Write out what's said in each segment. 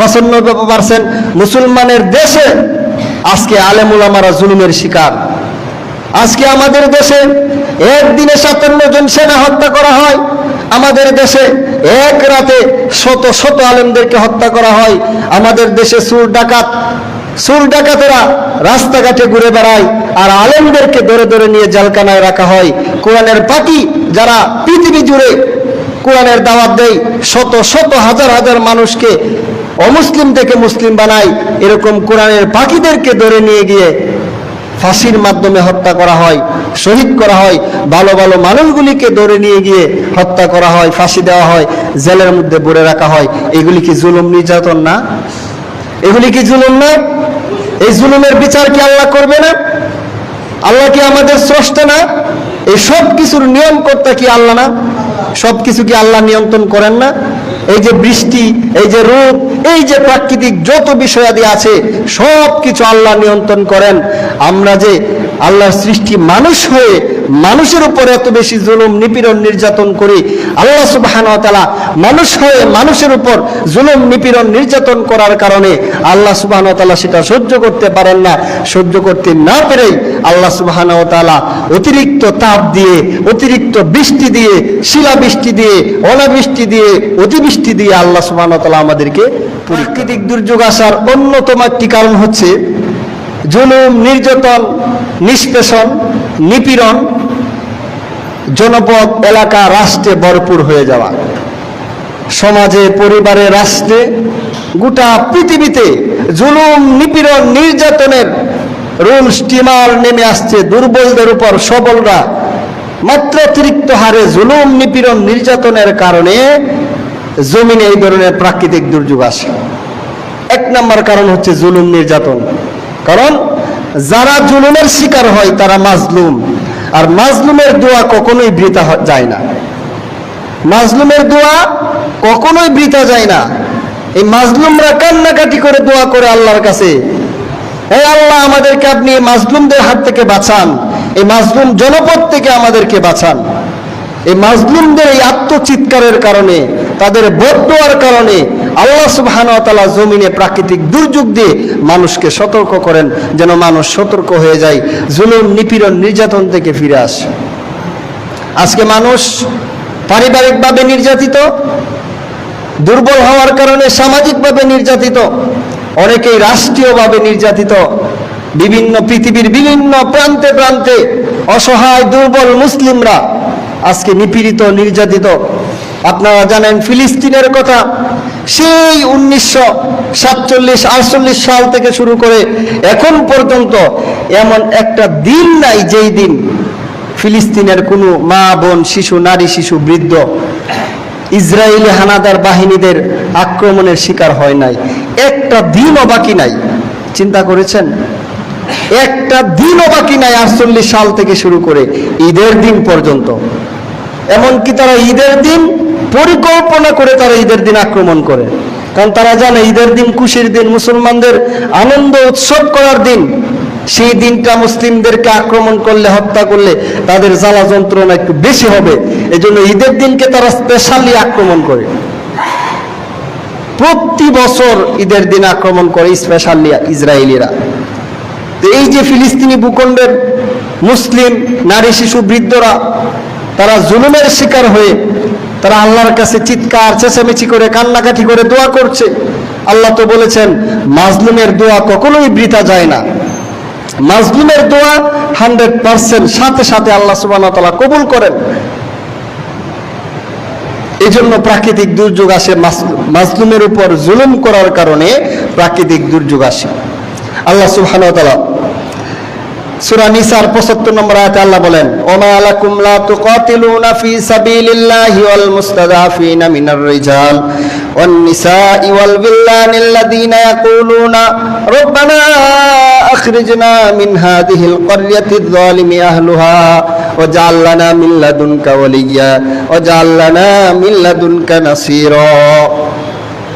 পঁচানব্বই মুসলমানের দেশে আজকে আলেমুলামারা জুলুমের শিকার। আজকে আমাদের দেশে একদিনে সাতান্ন জন সেনা হত্যা করা হয়। আমাদের দেশে এক রাতে শত শত আলেমদেরকে হত্যা করা হয়। আমাদের দেশে সুর ডাকাত সুর ডাকাতেরা রাস্তাঘাটে ঘুরে বেড়ায় আর আলেমদেরকে ধরে ধরে নিয়ে জালকানায় রাখা হয়। কোরআনের পাখি যারা পৃথিবী জুড়ে কোরআনের দাওয়াত দেয়, শত শত হাজার হাজার মানুষকে অমুসলিম থেকে মুসলিম বানায় এরকম কোরআনের পাখিদেরকে ধরে নিয়ে গিয়ে ফাঁসির মাধ্যমে হত্যা করা হয়, শহীদ করা হয়, ভালো ভালো মানুষগুলিকে ধরে নিয়ে গিয়ে হত্যা করা হয়, ফাঁসি দেওয়া হয়, জেলের মধ্যে ভরে রাখা হয়। এগুলি কি জুলুম নির্যাতন না? এগুলি কি জুলুম না? এই জুলুমের বিচার কি আল্লাহ করবে না? আল্লাহ কি আমাদের স্রষ্টা না? এই সব কিছুর নিয়ম কর্তা কি আল্লাহ না? সব কিছু কি আল্লাহ নিয়ন্ত্রণ করেন না? এই যে বৃষ্টি, এই যে রূপ, এই যে প্রাকৃতিক যত বিষয়াদি আছে সব কিছু আল্লাহ নিয়ন্ত্রণ করেন। আমরা যে আল্লাহর সৃষ্টি মানুষ হয়ে মানুষের উপর এত বেশি জুলুম, নিপীড়ন, নির্যাতন করি, আল্লাহ সুবাহান মানুষ হয়ে মানুষের উপর জুলুম, নিপীড়ন, নির্যাতন করার কারণে আল্লাহ সুবাহান তালা সেটা সহ্য করতে পারেন না। সহ্য করতে না পেরেই আল্লাহ সুবাহান তালা অতিরিক্ত তাপ দিয়ে, অতিরিক্ত বৃষ্টি দিয়ে, শিলাবৃষ্টি দিয়ে, অনাবৃষ্টি দিয়ে, অতিবৃষ্টি দিয়ে আল্লাহ সুবাহান তালা আমাদেরকে প্রাকৃতিক দুর্যোগ আসার অন্যতম একটি কারণ হচ্ছে জুলুম, নির্যাতন, নিষ্পেষণ, নিপীড়ন জনপদ, এলাকা, রাষ্ট্রে ভরপুর হয়ে যাওয়া। সমাজে, পরিবারে, রাষ্ট্রে গোটা পৃথিবীতে জুলুম, নিপীড়ন, নির্যাতনের রুম স্টিমার নেমে আসছে দুর্বলদের উপর। সবলরা মাত্রাতিরিক্ত হারে জুলুম, নিপীড়ন, নির্যাতনের কারণে জমিনে এই ধরনের প্রাকৃতিক দুর্যোগ আসে। এক নম্বর কারণ হচ্ছে জুলুম, নির্যাতন। কারণ যারা জুলুমের শিকার হয়, তারা মাজলুম। আর মাজলুমের দোয়া কখনোই বৃথা যায় না। মাজলুমের দোয়া কখনোই বৃথা যায় না। এই মাজলুমরা কান্নাকাটি করে দোয়া করে আল্লাহর কাছে এই আল্লাহ, আমাদেরকে আপনি মাজলুমদের হাত থেকে বাঁচান। এই মাজলুম জনপদ থেকে আমাদেরকে বাঁচান। এই মাজলুমদের এই আত্মচিৎকারের কারণে, তাদের বদোয়ার কারণে আল্লাহ সুবহানাহু জমিনে প্রাকৃতিক দুর্যোগ দিয়ে মানুষকে সতর্ক করেন, যেন মানুষ সতর্ক হয়ে যায়, জুলুম, নিপীড়ন, নির্যাতন থেকে ফিরে আসে। আজকে মানুষ পারিবারিকভাবে নির্যাতিত, দুর্বল হওয়ার কারণে সামাজিকভাবে নির্যাতিত, অনেকেই রাষ্ট্রীয়ভাবে নির্যাতিত, বিভিন্ন পৃথিবীর বিভিন্ন প্রান্তে প্রান্তে অসহায়, দুর্বল মুসলিমরা আজকে নিপীড়িত, নির্যাতিত। আপনারা জানেন ফিলিস্তিনের কথা সেই উনিশশো সাতচল্লিশ, আটচল্লিশ সাল থেকে শুরু করে এখন পর্যন্ত এমন একটা দিন নাই যেই দিন ফিলিস্তিনের কোনো মা, বোন, শিশু, নারী, শিশু, বৃদ্ধ ইসরায়েলি হানাদার বাহিনীদের আক্রমণের শিকার হয় নাই। একটা দিনও বাকি নাই। চিন্তা করেছেন? একটা দিনও বাকি নাই আটচল্লিশ সাল থেকে শুরু করে ঈদের দিন পর্যন্ত। এমনকি তারা ঈদের দিন পরিকল্পনা করে তারা ঈদের দিন আক্রমণ করে। কারণ তারা জানে ঈদের দিন খুশির দিন, মুসলমানদের আনন্দ উৎসব করার দিন। সেই দিনটা মুসলিমদেরকে আক্রমণ করলে, হত্যা করলে তাদের জ্বালা যন্ত্রণা একটু বেশি হবে। এজন্য ঈদের দিনকে তারা স্পেশালি আক্রমণ করে। প্রতি বছর ঈদের দিন আক্রমণ করে স্পেশালি ইসরায়েলিরা। তো এই যে ফিলিস্তিনি ভূখণ্ডের মুসলিম নারী শিশু বৃদ্ধরা, তারা জুলুমের শিকার হয়ে তারা আল্লাহর কাছে চিৎকার, চেঁচামেচি করে, কান্নাকাটি করে দোয়া করছে। আল্লাহ তো বলেছেন, মাজলুমের দোয়া কখনোই বৃথা যায় না। মাজলুমের দোয়া হান্ড্রেড পার্সেন্ট সাথে সাথে আল্লাহ সুবাহ কবুল করেন। এই জন্য প্রাকৃতিক দুর্যোগ আসে মাজলুমের উপর জুলুম করার কারণে প্রাকৃতিক দুর্যোগ আসে। আল্লাহ সুবহান সূরা নিসার 75 নম্বর আয়াতে আল্লাহ বলেন, ওমা আলাকুম লা তুকাতিলুনা ফি সাবিলিল্লাহি ওয়াল মুস্তাদাফিনা মিনার রিজাল ওয়ান নিসাই ওয়াল বিল্লানি আল্লাযীনা ইয়াকুলুনা, রব্বানা আখরিজনা মিন হাদিহিল ক্বরয়াতি যালিমি আহলুহা ওয়াজআল লানা মিন লাদুনকা ওয়ালিয়্যা ওয়াজআল লানা মিন লাদুনকা নাসীরা।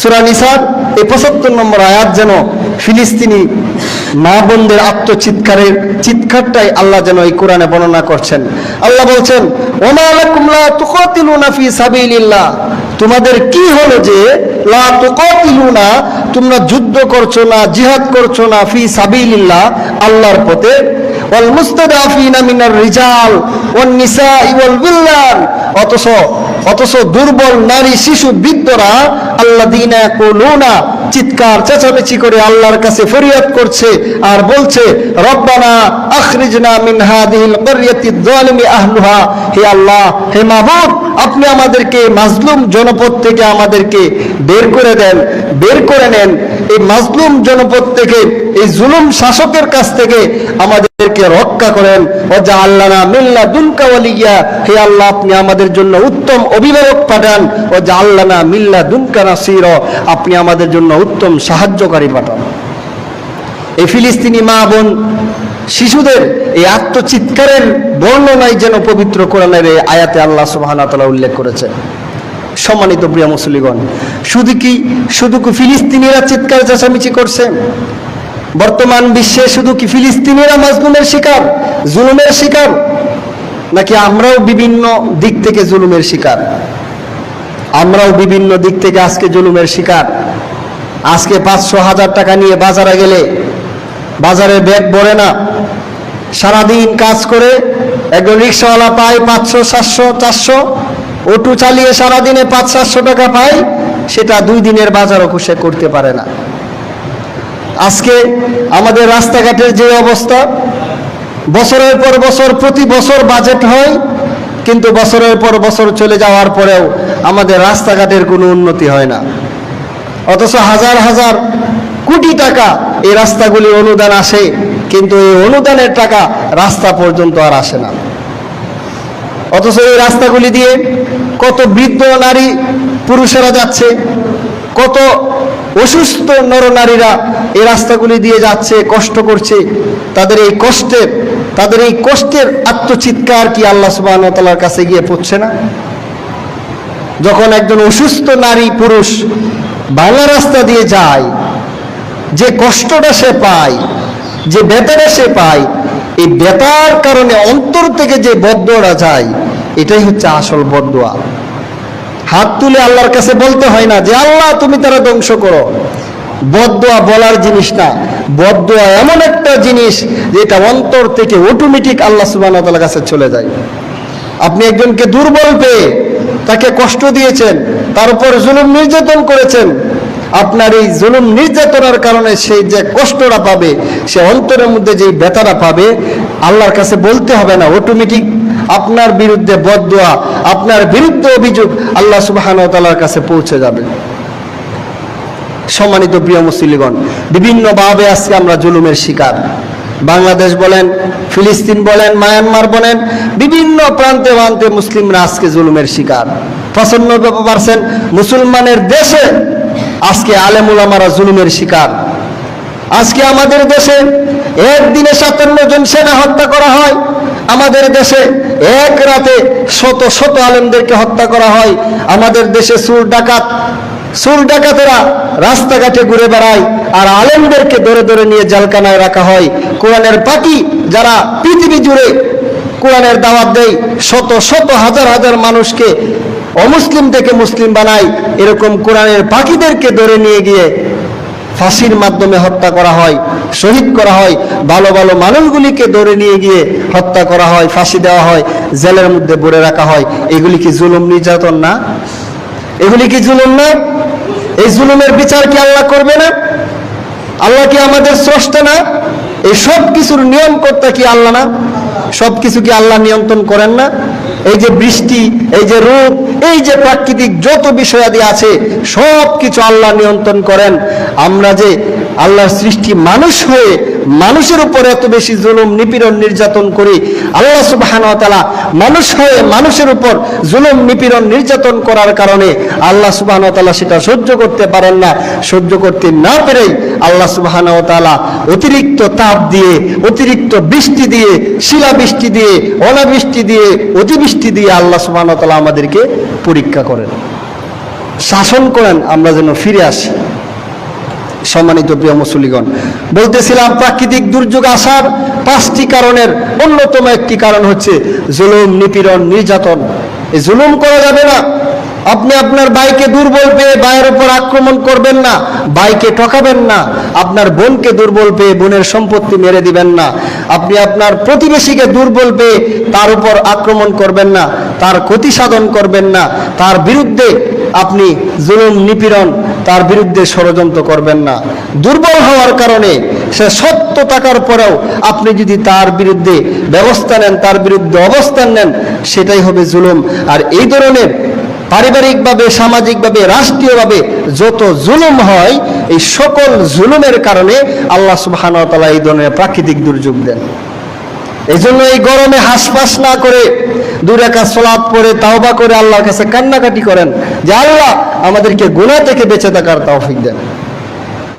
সুরা নিসার এই পঁচাত্তর নম্বর আয়াত যেন ফিলিস্তিনি মা বোনদের আত্মচিৎকারের চিৎকারটাই আল্লাহ যেন এই কোরআনে বর্ণনা করছেন। আল্লাহ বলছেন তোমাদের কি হলো যে, লা তোমরা যুদ্ধ করছ না, জিহাদ করছ না ফি সাবিলিল্লাহ, আল্লাহর পথে। ওয়াল রিজাল অথচ অথচ দুর্বল নারী, শিশু, বৃদ্ধরা আল্লাযীনা ইয়াকুলুনা চিৎকার, চেঁচামেচি করে আল্লাহর কাছে ফরিয়াদ করছে আর বলছে, রব্বানা আখরিজনা মিন হাদিহিল করিয়াতি যালিমি আহলুহা। হে আল্লাহ, হে মাহবুব আপনি আমাদেরকে মাজলুম জনপদ থেকে আমাদেরকে বের করে দেন, বের করে নেন। এই মাজলুম জনপদ থেকে, এই জুলুম শাসকের কাছ থেকে আমাদেরকে রক্ষা করেন। ও যা আল্লাহ মিল্লা দুনকা ওয়ালিয়া। হে আল্লাহ, আপনি আমাদের জন্য উত্তম অভিভাবক পাঠান। ও যা আল্লাহ মিল্লা দুনকা নাসির। আপনি আমাদের জন্য উত্তম সাহায্যকারী পাঠান। এই ফিলিস্তিনি মা বোন, শিশুদের এই আত্মচিৎকারের বর্ণনায় যেন পবিত্র কোরআনের এই আয়াতে আল্লাহ ওয়া উল্লেখ করেছে। সম্মানিত প্রিয় মুসলিগণ, শুধু কি শুধু কি ফিলিস্তিনিরা চিৎকার চেঁচামেচি করছে? বর্তমান বিশ্বে শুধু কি ফিলিস্তিনিরা মাজলুমের শিকার, জুলুমের শিকার? নাকি আমরাও বিভিন্ন দিক থেকে জুলুমের শিকার? আমরাও বিভিন্ন দিক থেকে আজকে জুলুমের শিকার। আজকে পাঁচশো হাজার টাকা নিয়ে বাজারে গেলে বাজারে ব্যাগ ভরে না, সারাদিন কাজ করে একজন রিক্সাওয়ালা পায় পাঁচশো, সাতশো, চারশো। অটো চালিয়ে সারাদিনে পাঁচ, সাতশো টাকা পায়, সেটা দুই দিনের বাজারও সে করতে পারে না। আজকে আমাদের রাস্তাঘাটের যে অবস্থা, বছরের পর বছর, প্রতি বছর বাজেট হয়, কিন্তু বছরের পর বছর চলে যাওয়ার পরেও আমাদের রাস্তাঘাটের কোনো উন্নতি হয় না। অথচ হাজার হাজার কোটি টাকা এই রাস্তাগুলি অনুদান আসে, কিন্তু এই অনুদানের টাকা রাস্তা পর্যন্ত আর আসে না। অথচ এই রাস্তাগুলি দিয়ে কত বৃদ্ধ নারী পুরুষেরা যাচ্ছে, কত অসুস্থ নরনারীরা এই রাস্তাগুলি দিয়ে যাচ্ছে, কষ্ট করছে। তাদের এই কষ্টের তাদের এই কষ্টের আত্মচিৎকার কি আল্লাহ সুবাহ তালার কাছে গিয়ে পড়ছে না? যখন একজন অসুস্থ নারী পুরুষ বাংলা রাস্তা দিয়ে যায়, যে কষ্টটা সে পায়, যে বেতাটা সে পায় এই বেতার কারণে অন্তর থেকে যে বদোয়া যায়, এটাই হচ্ছে আসল বদোয়া হাত তুলে আল্লাহর কাছে বলতে হয় না যে, আল্লাহ, তুমি তারা ধ্বংস করো। বদোয়া বলার জিনিস না। বদোয়া এমন একটা জিনিস যেটা অন্তর থেকে অটোমেটিক আল্লাহ সুবাহ কাছে চলে যায়। আপনি একজনকে দুর্বল পেয়ে তাকে কষ্ট দিয়েছেন, তার উপর জুলুম নির্যাতন করেছেন আপনার এই জুলুম নির্যাতনের কারণে সেই যে কষ্টটা পাবে, সে অন্তরের মধ্যে যেই ব্যথাটা পাবে, আল্লাহর কাছে বলতে হবে না অটোমেটিক আপনার বিরুদ্ধে বদোয়া আপনার বিরুদ্ধে অভিযোগ আল্লাহ সুবাহান তালার কাছে পৌঁছে যাবে। সম্মানিত প্রিয় মুসলিগণ বিভিন্নভাবে আজকে আমরা জুলুমের শিকার। বাংলাদেশ বলেন, ফিলিস্তিন বলেন, মায়ানমার বলেন, বিভিন্ন প্রান্তে প্রান্তে মুসলিমরা আজকে জুলুমের শিকার। পঁচানব্বই পার্সেন্ট মুসলমানের দেশে আজকে আলেমুলামারা জুলুমের শিকার। আজকে আমাদের দেশে একদিনে সাতান্ন জন সেনা হত্যা করা হয়। আমাদের দেশে এক রাতে শত শত আলেমদেরকে হত্যা করা হয়। আমাদের দেশে সুর ডাকাত সুর ডাকাতেরা রাস্তাঘাটে ঘুরে বেড়ায় আর আলেমদেরকে ধরে ধরে নিয়ে জালকানায় রাখা হয়। কোরআনের পাখি যারা পৃথিবী জুড়ে কোরআনের দাওয়াত দেয়, শত শত হাজার হাজার মানুষকে অমুসলিম থেকে মুসলিম বানায় এরকম কোরআনের পাখিদেরকে ধরে নিয়ে গিয়ে ফাঁসির মাধ্যমে হত্যা করা হয়, শহীদ করা হয়, ভালো ভালো মানুষগুলিকে ধরে নিয়ে গিয়ে হত্যা করা হয়, ফাঁসি দেওয়া হয়, জেলের মধ্যে ভরে রাখা হয়। এগুলি কি জুলুম নির্যাতন না? এগুলি কি জুলুম না? এই জুলুমের বিচার কি আল্লাহ করবে না? আল্লাহ কি আমাদের স্রষ্টা না? এই সব কিছুর নিয়ম কর্তা কি আল্লাহ না? সব কিছু কি আল্লাহ নিয়ন্ত্রণ করেন না? এই যে বৃষ্টি, এই যে রূপ এই যে প্রাকৃতিক যত বিষয়াদি আছে সব কিছু আল্লাহ নিয়ন্ত্রণ করেন। আমরা যে আল্লাহর সৃষ্টি মানুষ হয়ে মানুষের উপর এত বেশি জুলুম, নিপীড়ন, নির্যাতন করি, আল্লাহ সুবাহান মানুষ হয়ে মানুষের উপর জুলুম, নিপীড়ন, নির্যাতন করার কারণে আল্লাহ সুবাহান তালা সেটা সহ্য করতে পারেন না, সহ্য করতে না পেরেই আল্লাহ সুবাহান অতিরিক্ত তাপ দিয়ে, অতিরিক্ত বৃষ্টি দিয়ে, শিলাবৃষ্টি দিয়ে, অনাবৃষ্টি দিয়ে, অতিবৃষ্টি দিয়ে আল্লাহ সুবাহান আমাদেরকে পরীক্ষা করেন। শাসন করেন, আমরা যেন ফিরে আসি। সম্মানিত প্রিয় মুসলিগণ বলতেছিলাম প্রাকৃতিক দুর্যোগ আসার পাঁচটি কারণের অন্যতম একটি কারণ হচ্ছে জুলুম, নিপীড়ন, নির্যাতন। এই জুলুম করা যাবে না। আপনি আপনার ভাইকে দুর্বল পেয়ে ভাইয়ের উপর আক্রমণ করবেন না, ভাইকে ঠকাবেন না, আপনার বোনকে দুর্বল পেয়ে বোনের সম্পত্তি মেরে দিবেন না, আপনি আপনার প্রতিবেশীকে দুর্বল পেয়ে তার উপর আক্রমণ করবেন না, তার ক্ষতি সাধন করবেন না, তার বিরুদ্ধে আপনি জুলুম, নিপীড়ন তার বিরুদ্ধে ষড়যন্ত্র করবেন না। দুর্বল হওয়ার কারণে সে সত্য থাকার পরেও আপনি যদি তার বিরুদ্ধে ব্যবস্থা নেন, তার বিরুদ্ধে অবস্থান নেন, সেটাই হবে জুলুম। আর এই ধরনের পারিবারিকভাবে, সামাজিকভাবে, রাষ্ট্রীয়ভাবে যত জুলুম হয়, এই সকল জুলুমের কারণে আল্লাহ সুবহানাহু এই ধরনের প্রাকৃতিক দুর্যোগ দেন। এই জন্য এই গরমে হাসপাস না করে দূরে একা সলাপ পরে তাওবা করে আল্লাহর কাছে কান্নাকাটি করেন। যে আল্লাহ আমাদেরকে গুনাহ থেকে বেঁচে থাকার তৌফিক দেন।